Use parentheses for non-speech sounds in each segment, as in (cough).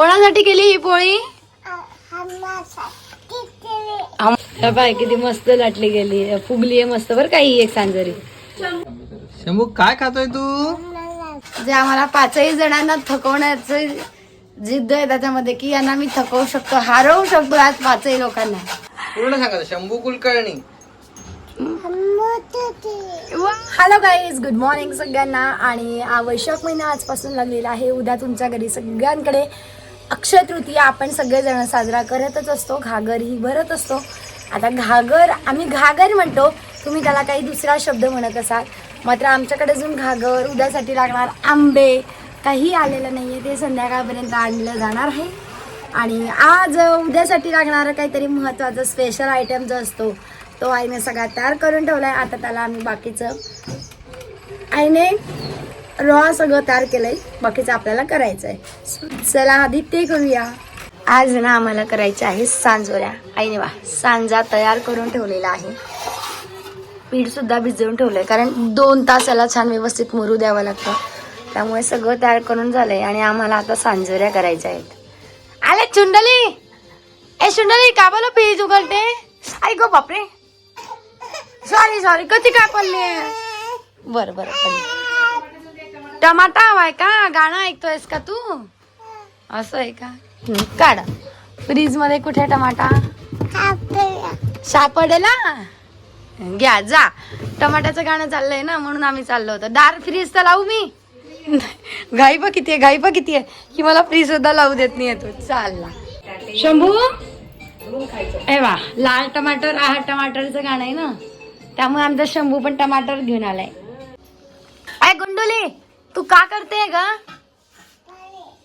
कोणासाठी केली ही पोळी? आम- बाय किती मस्त लाटली गेली. फुगली आहे मस्त बरं काही एक सांजरी. शंभू काय खातोय तू? जे आम्हाला पाचही जणांना थकवण्याचं जिद्द आहे त्याच्यामध्ये की यांना मी थकवू शकतो हरवू शकतो आज पाचही लोकांना. पूर्ण सांगा Shambhu Kulkarni. Hello guys good morning सगळ्यांना. आणि वैशाख महिना आजपासून लागलेला आहे. उद्या तुमच्या घरी सगळ्यांकडे अक्षय तृतीया आपण सगळेजण साजरा करतच असतो घागर ही भरत असतो. आता घागर आम्ही घागर म्हणतो तुम्ही त्याला काही दुसरा शब्द म्हणत असाल. मात्र आमच्याकडे अजून घागर उद्यासाठी लागणार आंबे काही आलेलं नाही आहे ते संध्याकाळपर्यंत आणलं जाणार आहे. आणि आज उद्यासाठी लागणारं काहीतरी महत्त्वाचं स्पेशल आयटम जो असतो तो आईने सगळा तयार करून ठेवला आहे आता त्याला आम्ही बाकीचं आईने रॉ सगळं तयार केलंय. बाकीचं आपल्याला करायचं आहे चला आधी ते करूया. आज ना आम्हाला करायचं आहे सांजोऱ्या. आईने वा सांजा तयार करून ठेवलेला आहे. पीठ सुद्धा भिजवून ठेवलंय कारण दोन तास याला छान व्यवस्थित मुरू द्यावं लागतं. त्यामुळे सगळं तयार करून झालंय आणि आम्हाला आता सांजोऱ्या करायच्या आहेत. आले चुंडली! ए चुंडली का बोला पीठ उघडते? आई गो बापरे! सॉरी सॉरी कधी काय पडले बरं बरं. पडले टमाटा हवाय का? गाणं ऐकतोयस का तू? असं आहे का? काढ. फ्रीजमध्ये कुठे टमाटा? सापडेला? घ्या जा. टमाट्याचं गाणं चाललंय ना म्हणून आम्ही चाललो होतो. दार फ्रीज तर लावू मी? घाई किती आहे घाई किती आहे. की मला फ्रीज सुद्धा लावू देत नाही तू. चालला शंभू? ए वा लाल टमाटर आहा टमाटरचं गाणं आहे ना? त्यामुळे आमचा शंभू पण टमाटर घेऊन आलाय. गुंडुली! तू का करते ग?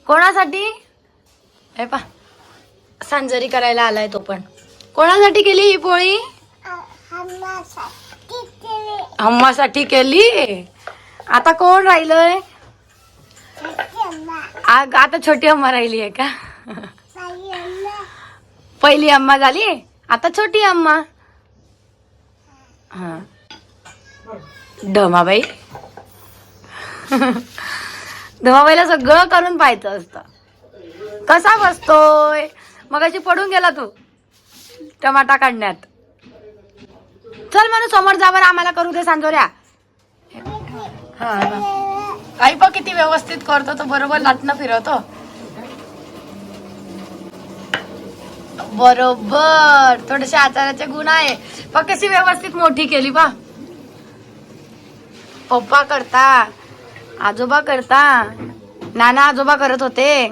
कोणासाठी? हे पा सांजरी करायला आलाय तो पण. कोणासाठी केली ही पोळी? अम्मासाठी केली? आता कोण राहिलंय? आता छोटी अम्मा राहिली आहे का? पहिली अम्मा झाली? आता छोटी अम्मा. हा. डमाबाई (laughs) धमाबाईला सगळं करून पाहायचं असतं. कसा बसतोय? मग अशी पडून गेला तू. टमाटा काढण्यात. चल म्हणून समोर जावर आम्हाला करू दे सांजोऱ्या. आई पण किती व्यवस्थित करतो तो बरोबर लाटणं फिरवतो. बरोबर थोडेसे आचाराचे गुण आहे. पण कशी व्यवस्थित मोठी केली बा. पप्पा करता आजोबा करता. नाना आजोबा करत होते.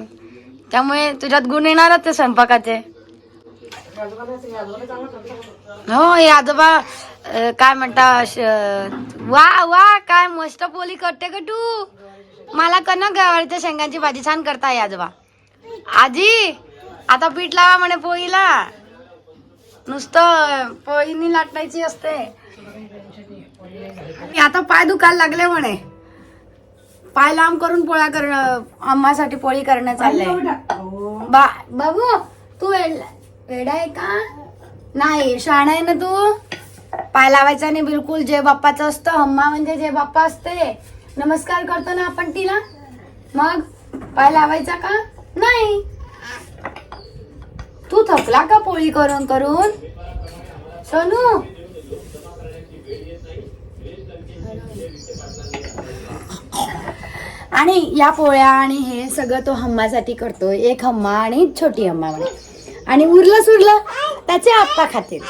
त्यामुळे तुझ्यात गुण येणारच ते स्वयंपाकाचे. हो हे आजोबा काय म्हणता श- वा वा काय मस्त पोली करते ग तू. मला कन ना गवारीच्या शेंगांची भाजी छान करता ये आजोबा. आजी आता पीठ लावा म्हणे पोळीला. नुसतं पोळीनी लाटायची असते. आता पाय दुखायला लागले म्हणे. पाय लांब करून पोळ्या कर अम्मासाठी पोळी करणं चाललंय. बा बाबू तू वेड वेडा आहे का? नाही शाणा आहे ना तू? पाय लावायचा नाही बिलकुल. जय बाप्पाचं असतं अम्मा म्हणजे जय बाप्पा असते. नमस्कार करतो ना आपण तिला. मग पाय लावायचा का? नाही. तू थकला का पोळी करून करून? सोनू आणि या पोळ्या आणि हे सगळं तो हम्मासाठी करतो एक हम्मा आणि छोटी हम्मा आणि उरलं सुरलं त्याचे आप्पा खातील.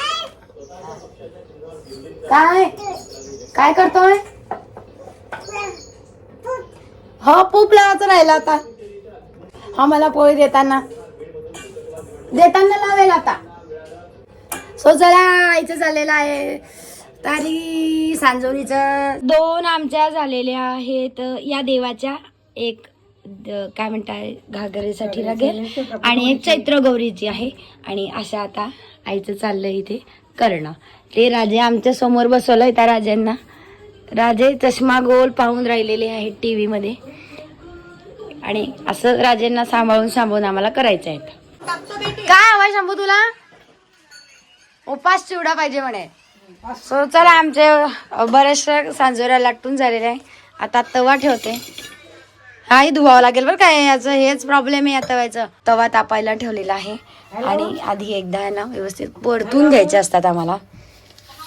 काय? काय करतोय? हो पूप लावायचं राहिला आता. हा मला पोळी देताना. देताना लावेल आता. सो जरा आईचं झालेलं आहे. तारी सांजोरीचं दोन आमच्या झालेल्या आहेत. या देवाच्या एक काय म्हणताय घागरेसाठी लागेल आणि एक चैत्र गौरीची आहे. आणि अशा आता आईचं चाललंय इथे करणं. ते राजे आमच्यासमोर बसवलंय त्या राजांना. राजे चष्मा गोल पाहून राहिलेले आहेत टी व्हीमध्ये आणि असं राजेंना सांभाळून सांभाळून आम्हाला करायचं आहे. काय हवंय शंभू तुला? उपास चिवडा पाहिजे म्हणे. सो चला आमचे बऱ्याचशा सांजोऱ्या लाटून झालेल्या आहे. आता तवा ठेवते. हाही धुवावं लागेल बरं काय याचं हेच प्रॉब्लेम आहे या तव्याचं तवा तापायला ठेवलेला आहे. आणि आधी एकदा ना व्यवस्थित परतून घ्यायच्या असतात आम्हाला.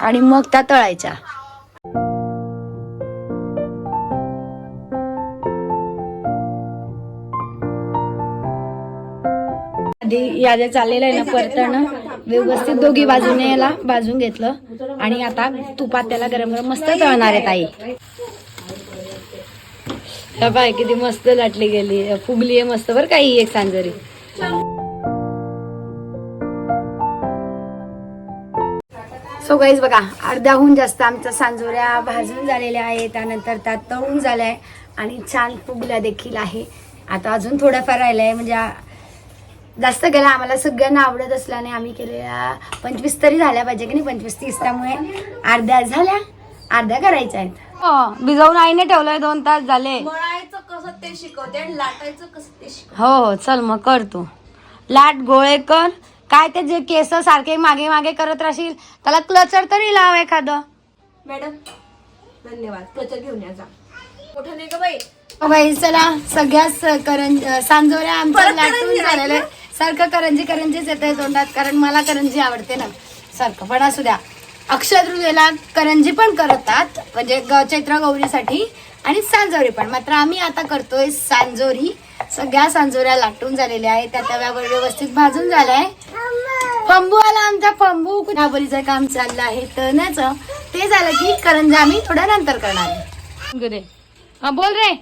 आणि मग त्या तळायच्या. आधी याद्या चाललेलं आहे ना परतणं. व्यवस्थित दोघी बाजूने याला भाजून घेतलं. आणि आता तुपात त्याला गरम गरम मस्त तळणार आहे ताई. बाय किती मस्त लाटली गेली. फुगली आहे मस्त बरं काही एक सांजरी. सो गाईज बघा अर्ध्याहून जास्त आमच्या सांजोऱ्या भाजून झालेल्या आहेत. त्यानंतर त्या तळून झाल्या. आहे आणि छान फुगल्या देखील आहे. आता अजून थोड्याफार राहिल्या. आहे म्हणजे जास्त केलं आम्हाला सगळ्यांना आवडत असल्याने आम्ही केलेल्या पंचवीस तरी झाल्या पाहिजे की नाही? पंचवीस तीस त्यामुळे अर्ध्या झाल्या अर्ध्या करायच्या आहेत. भिजवून आईने ठेवलंय दोन तास झाले. मळायचं कसं ते शिकवते आणि लाटायचं कसं ते शिकवते. हो हो चल मग कर तू. लाट गोळे कर. काय ते जे केस सारखे मागे मागे करत राहशील त्याला क्लचर तरी लाव एखादं. मॅडम धन्यवाद. त्वचा घेऊन या जा. मोठं नाही का बाई. बाई चला सगळ्याच करंज सांजोऱ्या आमच्या लाटून झालेल्या. सारखं करंजी करंजीच येत आहे तोंडात कारण मला करंजी आवडते ना. सारखं पण असू द्या. अक्षय तृतीयेला करंजी पण करतात म्हणजे ग- चैत्र गौरीसाठी आणि सांजोरी पण. मात्र आम्ही आता करतोय सांजोरी. सगळ्या सांजोऱ्या लाटून झालेल्या आहेत त्या तव्यावर व्यवस्थित भाजून झाल्या आहे फंबू आला आमचा फंबू कुठाबरीचं काम चाललं आहे तळण्याचं ते झालं की करंजा आम्ही थोड्या नंतर करणार आहे. हा बोल रे.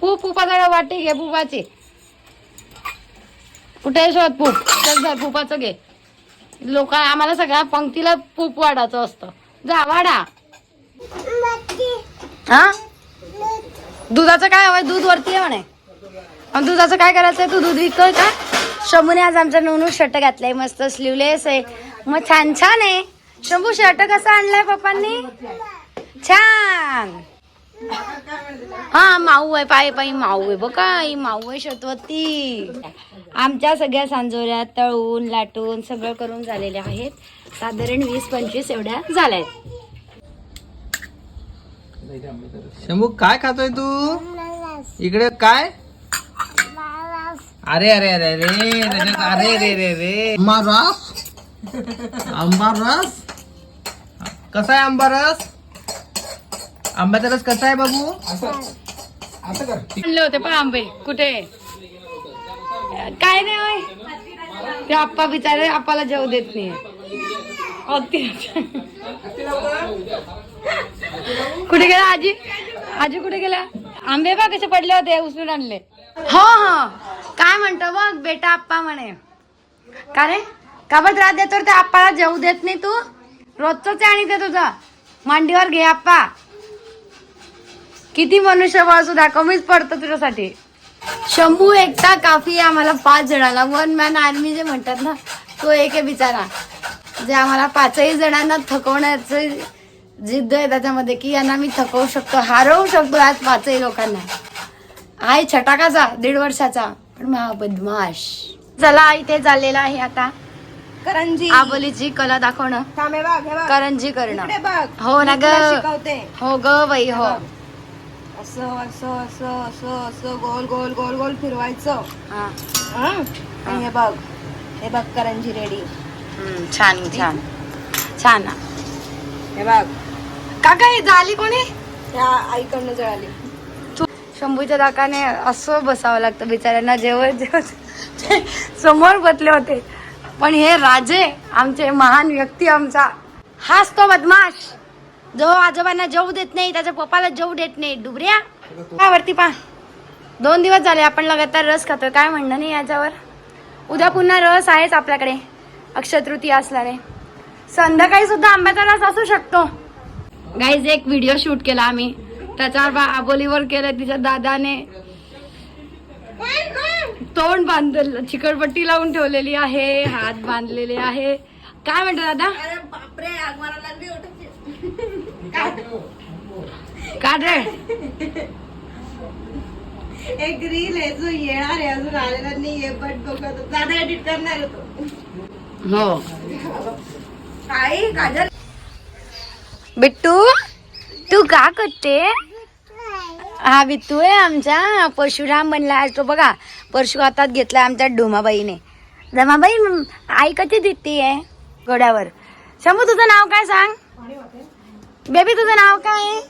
पू पुपाजवळ वाटे घे पुपाचे कुठे शोध पूप? चल पुपाचं घे. लोक आम्हाला सगळ्या पंक्तीला पूप वाढायचं असतं. जा वाढा. हा? दुधाचं काय हवंय? दूध वरती आहे म्हणे. आणि दुधाचं काय करायचंय? तू दूध विकतोय का? शंभूने आज आमच्या नवनू शर्ट घातलंय. मस्त स्लीवलेस आहे. मग छान छान आहे. शंभू शर्ट कसं आणलाय पप्पांनी? छान. हा माऊ आहे. पाय पायी माऊ आहे. बघा ही माऊ आहे शतवती आमच्या सगळ्या सांजोऱ्या तळून लाटून सगळं करून झालेल्या आहेत. साधारण वीस पंचवीस एवढ्या झाल्या आहेत शंभू काय खातोय तू? इकडे काय? अरे अरे अरे अरे त्याच्यात अरे रे रे रे आंबा रस? आंबा रस? कसा आहे आंबा रस? आंब्याचा रस कसा आहे बाबू? आणले होते पण आंबे. कुठे? काय नाही होय. ते आप्पा बिचारे आप्पाला जेव देत नाही. कुठे गेला आजी? आजी कुठे गेला? आंबे बा कसे पडले होते उचलून आणले. हो हो. काय म्हणतो बघ बेटा आप्पा म्हणे. का रे? का बरं त्रास देतो ते त्या आप्पाला जेवू देत नाही तू? रोजच आणि ते तुझं. मांडीवर घे आप्पा. किती मनुष्यबळ सुद्धा कमीच पडतं तुझ्यासाठी. शंभू एकटा काफी आहे आम्हाला पाच जणांना. वन मॅन आर्मी जे म्हणतात ना तो एक आहे बिचारा. जे आम्हाला पाचही जणांना थकवण्याचं जिद्द आहे त्याच्यामध्ये की यांना मी थकवू शकतो हरवू शकतो आज पाचही लोकांना. आहे छटाकाचा दीड वर्षाचा. पण महा बदमाश चला इथे चाललेला आहे आता. करंजी. आबोलीची कला दाखवणं. करंजी करणं. हो ना ग. हो ग बाई हो. असं असं असं असं असं गोल गोल गोल गोल फिरवायचं. हा. हं? आणि हे बघ हे बघ करंजी रेडी. हम्म, छान छान. छान. हे बघ. काका ही झाली कोणी? त्या आईकडनं जळाली. शंभूच्या दाकाने असं बसावं लागतं बिचाऱ्यांना जेवण जेवण ते समोर बसले होते. पण हे राजे आमचे महान व्यक्ती आमचा. हाच तो बदमाश. जो आजोबांना जेवू देत नाही त्याच्या पप्पाला जेवू देत नाही. डुबऱ्या. काय वरती पा. दोन दिवस झाले आपण लगातार रस खातोय. काय म्हणणं नाही याच्यावर? उद्या पुन्हा रस आहेच आपल्याकडे. अक्षतृती असल्याने. संध्याकाळी सुद्धा आंब्याचा रस असू शकतो. गाईज एक व्हिडिओ शूट केला आम्ही. त्याच्यावर बा आबोलीवर केलं तिच्या दादाने. तोंड बांधलं. चिकटपट्टी लावून ठेवलेली आहे. हात बांधलेले आहे. काय म्हणतो दादा? काढ. रे एक रील आहे जो येणार आहे अजून आलेला नाही बट बघत दादा एडिट करणार आहे तो. हो. आई काजल. बिट्टू तू का करते? हा वित्तू आहे आमचा. परशुराम बनला आहे तो बघा. परशु हातात घेतला आमच्या डोमाबाईने. रमाबाई म- आई कधी दिसती आहे? घोड्यावर. शंभू तुझं नाव काय सांग? बेबी तुझं नाव काय?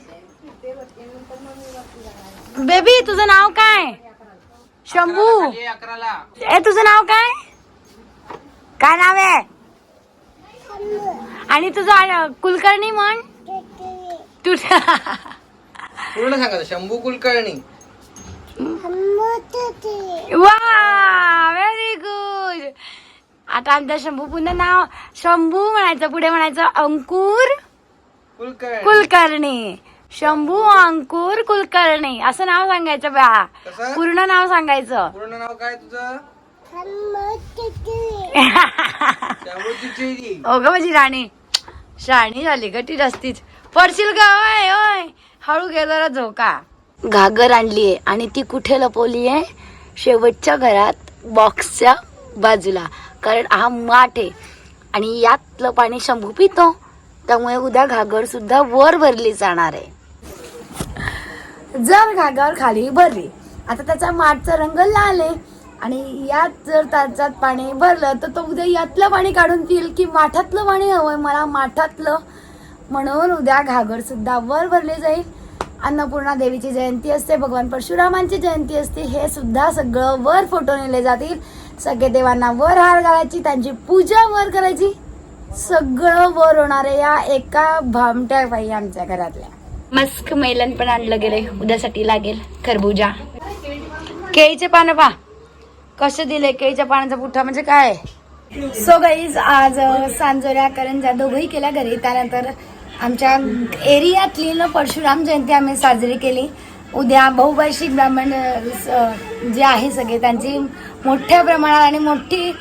बेबी तुझं नाव काय? शंभू. ए तुझं नाव काय? काय नाव आहे? आणि तुझं कुलकर्णी म्हण? तू (laughs) पूर्ण सांगा शंभू कुलकर्णी. वा व्हेरी गुड आता आमच्या शंभू पुन्हा नाव शंभू म्हणायचं पुढे म्हणायचं अंकुर. कुलकर्णी. कुलकर्णी. शंभू अंकुर कुलकर्णी. असं नाव सांगायचं बा. पूर्ण नाव सांगायचं. पूर्ण नाव काय तुझं? शंभूची चिडी हो ग माझी राणी. शाणी झाली ग ती रस्तीच पडशील का ओय ओय. हळू घे जरा झोका. घागर आणलीये आणि ती कुठे लपवली आहे शेवटच्या घरात बॉक्सच्या बाजूला. कारण हा माठ आहे. आणि यातलं पाणी शंभू पितो. त्यामुळे उद्या घागर सुद्धा वर भरली जाणार आहे. जर घागर खाली भरली आता त्याचा माठचा रंग लाल आहे आणि यात जर त्याच्यात पाणी भरलं तर तो उद्या यातलं पाणी काढून देईल की माठातलं पाणी हवंय? मला माठातलं. म्हणून उद्या घागर सुद्धा वर भरली जाईल. अन्नपूर्णा देवीची जयंती असते भगवान परशुरामांची जयंती असते हे सुद्धा सगळं वर फोटो नेले जातील. सगळे देवांना वर हार घालायची त्यांची पूजा वर करायची. सगळं वर होणार आहे या एका भामट्या बाई आमच्या घरातल्या. मस्क मैलन पण आणलं गेले उद्यासाठी लागेल खरबुजा. केळीचे पानं पा कसे दिले केळीच्या पानाचा पुठ्ठा म्हणजे काय? सो गाईज आज सांजोऱ्या करंजा दोघंही केल्या घरी त्यानंतर आमच्या एरियातली न परशुराम जयंती आम्ही साजरी केली. उद्या बहुभाषिक ब्राह्मण जे आहे सगळे त्यांची मोठ्या प्रमाणात आणि मोठी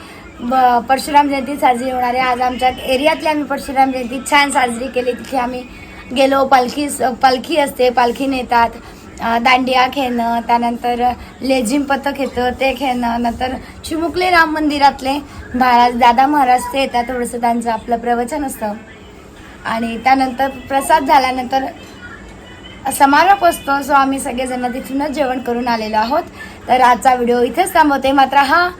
ब- परशुराम जयंती साजरी होणार आहे. आज आमच्या एरियातली आम्ही परशुराम जयंती छान साजरी केली. तिथे आम्ही गेलो. पालखी पालखी असते. पालखी नेतात. दांडिया खेळणं त्यानंतर लेझिम पथक येतं ते खेळणं नंतर चिमुकले राम मंदिरातले महाराज दादा महाराज ते येतात. थोडंसं त्यांचं आपलं प्रवचन असतं. आणि त्यानंतर प्रसाद झाल्यानंतर समारोप असतो. सो आम्ही सगळेजण तिथूनच जेवण करून आलेलो आहोत. तर आजचा व्हिडिओ इथेच थांबवते. मात्र हा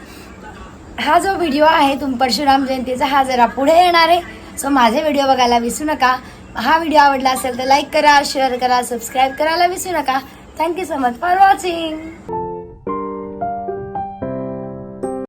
हा जो व्हिडिओ आहे तुम परशुराम जयंतीचा हा जरा पुढे येणार आहे. सो माझे व्हिडिओ बघायला विसरू नका. हा व्हिडिओ आवडला असेल तर लाईक करा शेअर करा सबस्क्राईब करायला विसरू नका. Thank you so much for watching